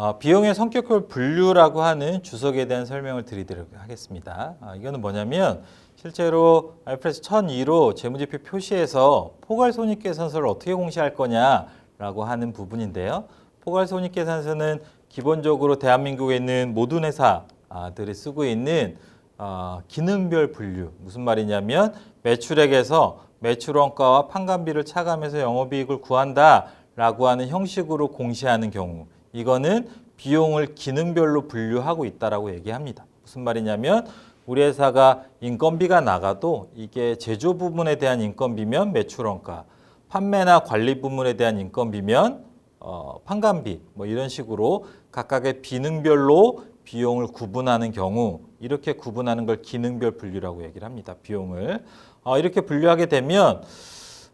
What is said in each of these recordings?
어, 비용의 성격별 분류라고 하는 주석에 대한 설명을 드리도록 하겠습니다. 아, 이거는 뭐냐면 실제로 IFRS 1002로 재무제표 표시에서 포괄 손익계산서를 어떻게 공시할 거냐라고 하는 부분인데요. 포괄 손익계산서는 기본적으로 대한민국에 있는 모든 회사들이 쓰고 있는 어, 기능별 분류 무슨 말이냐면 매출액에서 매출원가와 판관비를 차감해서 영업이익을 구한다라고 하는 형식으로 공시하는 경우 이거는 비용을 기능별로 분류하고 있다라고 얘기합니다. 무슨 말이냐면 우리 회사가 인건비가 나가도 이게 제조 부분에 대한 인건비면 매출원가, 판매나 관리 부분에 대한 인건비면 어, 판관비 뭐 이런 식으로 각각의 비능별로 비용을 구분하는 경우 이렇게 구분하는 걸 기능별 분류라고 얘기를 합니다. 비용을 어, 이렇게 분류하게 되면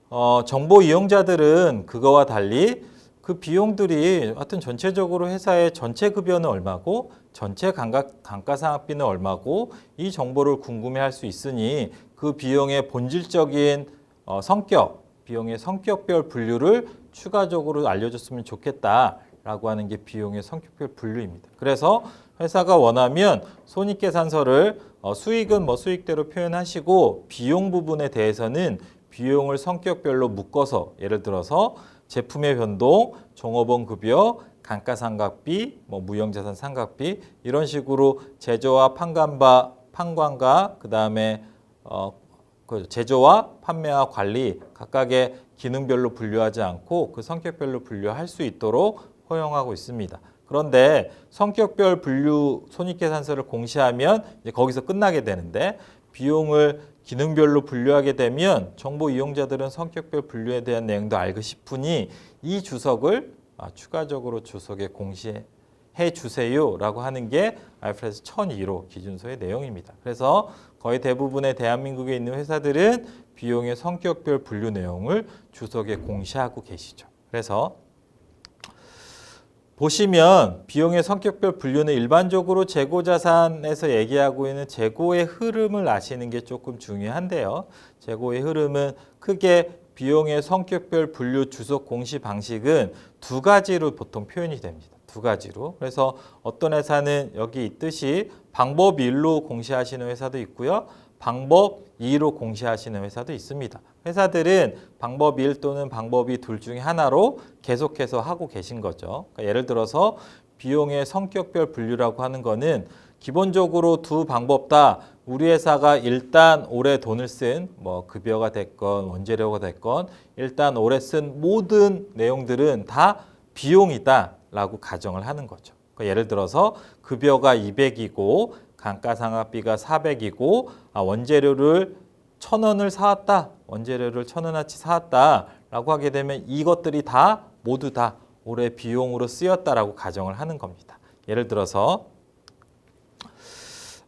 어, 정보 이용자들은 그거와 달리 그 비용들이 하여튼 전체적으로 회사의 전체 급여는 얼마고 전체 감가, 감가상각비는 얼마고 이 정보를 궁금해할 수 있으니 그 비용의 본질적인 어, 성격, 비용의 성격별 분류를 추가적으로 알려줬으면 좋겠다라고 하는 게 비용의 성격별 분류입니다. 그래서 회사가 원하면 손익계산서를 어, 수익은 뭐 수익대로 표현하시고 비용 부분에 대해서는 비용을 성격별로 묶어서 예를 들어서 제품의 변동, 종업원 급여, 감가상각비, 뭐 무형자산 상각비 이런 식으로 제조와 판관과 그 다음에 어, 그 제조와 판매와 관리 각각의 기능별로 분류하지 않고 그 성격별로 분류할 수 있도록 허용하고 있습니다. 그런데 성격별 분류 손익계산서를 공시하면 이제 거기서 끝나게 되는데 비용을 기능별로 분류하게 되면 정보 이용자들은 성격별 분류에 대한 내용도 알고 싶으니 이 주석을 아, 추가적으로 주석에 공시해 주세요라고 하는 게 IFRS 1002로 기준서의 내용입니다. 그래서 거의 대부분의 대한민국에 있는 회사들은 비용의 성격별 분류 내용을 주석에 공시하고 계시죠. 그래서 보시면 비용의 성격별 분류는 일반적으로 재고 자산에서 얘기하고 있는 재고의 흐름을 아시는 게 조금 중요한데요. 재고의 흐름은 크게 비용의 성격별 분류 주석 공시 방식은 두 가지로 보통 표현이 됩니다. 두 가지로. 그래서 어떤 회사는 여기 있듯이 방법 1로 공시하시는 회사도 있고요. 방법 2로 공시하시는 회사도 있습니다. 회사들은 방법 1 또는 방법 2 둘 중에 하나로 계속해서 하고 계신 거죠. 그러니까 예를 들어서 비용의 성격별 분류라고 하는 거는 기본적으로 두 방법 다 우리 회사가 일단 올해 돈을 쓴 뭐 급여가 됐건 원재료가 됐건 일단 올해 쓴 모든 내용들은 다 비용이다라고 가정을 하는 거죠. 그러니까 예를 들어서 급여가 200이고 감가상각비가 400이고 아, 원재료를 천 원을 사왔다. 원재료를 천 원어치 사왔다라고 하게 되면 이것들이 다 모두 다 올해 비용으로 쓰였다라고 가정을 하는 겁니다. 예를 들어서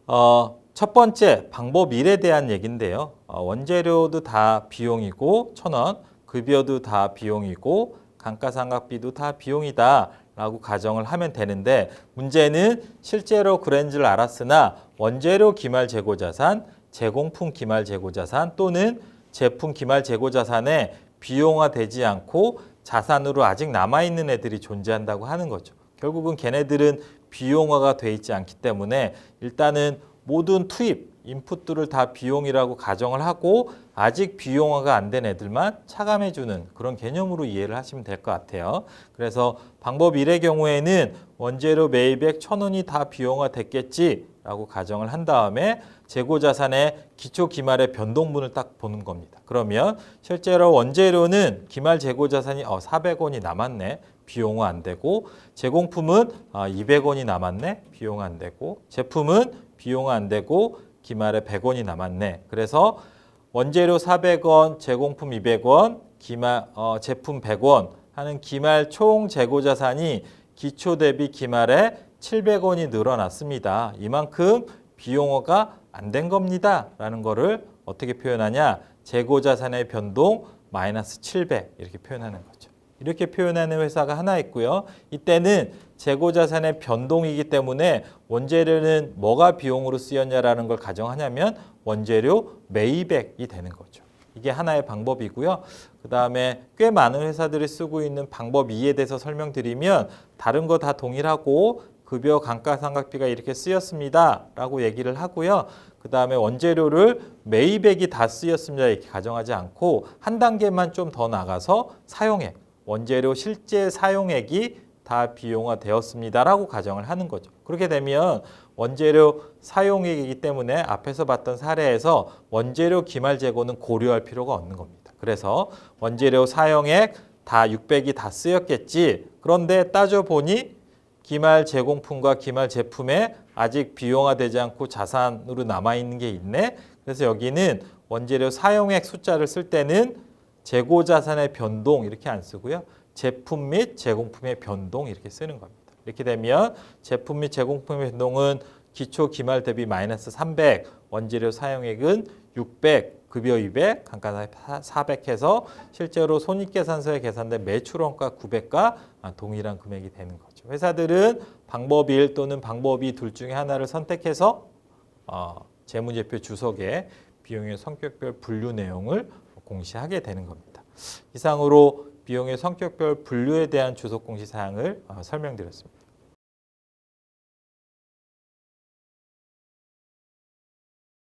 어, 첫 번째 방법 1에 대한 얘기인데요. 어, 원재료도 다 비용이고 천 원, 급여도 다 비용이고 감가상각비도 다 비용이다. 라고 가정을 하면 되는데 문제는 실제로 그런 줄 알았으나 원재료 기말 재고 자산, 제공품 기말 재고 자산 또는 제품 기말 재고 자산에 비용화되지 않고 자산으로 아직 남아 있는 애들이 존재한다고 하는 거죠. 결국은 걔네들은 비용화가 돼 있지 않기 때문에 일단은 모든 투입 인풋들을 다 비용이라고 가정을 하고 아직 비용화가 안 된 애들만 차감해 주는 그런 개념으로 이해를 하시면 될 것 같아요. 그래서 방법 1의 경우에는 원재료 매입액 천 원이 다 비용화 됐겠지라고 가정을 한 다음에 재고 자산의 기초 기말의 변동분을 딱 보는 겁니다. 그러면 실제로 원재료는 기말 재고 자산이 어 400원이 남았네. 비용화 안 되고 제공품은 아 200원이 남았네. 비용 안 되고 제품은 비용 안 되고 기말에 100원이 남았네. 그래서 원재료 400원, 제공품 200원, 기말 어, 제품 100원 하는 기말 총 재고 자산이 기초 대비 기말에 700원이 늘어났습니다. 이만큼 비용어가 안 된 겁니다 라는 거를 어떻게 표현하냐? 재고 자산의 변동 마이너스 700 이렇게 표현하는 거죠. 이렇게 표현하는 회사가 하나 있고요. 이때는 재고 자산의 변동이기 때문에 원재료는 뭐가 비용으로 쓰였냐라는 걸 가정하냐면 원재료 매입액이 되는 거죠. 이게 하나의 방법이고요. 그 다음에 꽤 많은 회사들이 쓰고 있는 방법 2에 대해서 설명드리면 다른 거 다 동일하고 급여 감가상각비가 이렇게 쓰였습니다 라고 얘기를 하고요. 그 다음에 원재료를 매입액이 다 쓰였습니다 이렇게 가정하지 않고 한 단계만 좀 더 나가서 사용액 원재료 실제 사용액이 다 비용화되었습니다라고 가정을 하는 거죠. 그렇게 되면 원재료 사용액이기 때문에 앞에서 봤던 사례에서 원재료 기말 재고는 고려할 필요가 없는 겁니다. 그래서 원재료 사용액 다 600이 다 쓰였겠지. 그런데 따져 보니 기말 제공품과 기말 제품에 아직 비용화되지 않고 자산으로 남아 있는 게 있네. 그래서 여기는 원재료 사용액 숫자를 쓸 때는 재고 자산의 변동 이렇게 안 쓰고요. 제품 및 제공품의 변동 이렇게 쓰는 겁니다. 이렇게 되면 제품 및 제공품의 변동은 기초 기말 대비 마이너스 300, 원재료 사용액은 600, 급여 200, 감가상각 400 해서 실제로 손익계산서에 계산된 매출 원가 900과 동일한 금액이 되는 거죠. 회사들은 방법 1 또는 방법 2 둘 중에 하나를 선택해서 어, 재무제표 주석에 비용의 성격별 분류 내용을 공시하게 되는 겁니다. 이상으로 비용의 성격별 분류에 대한 주석 공시 사항을 어, 설명드렸습니다.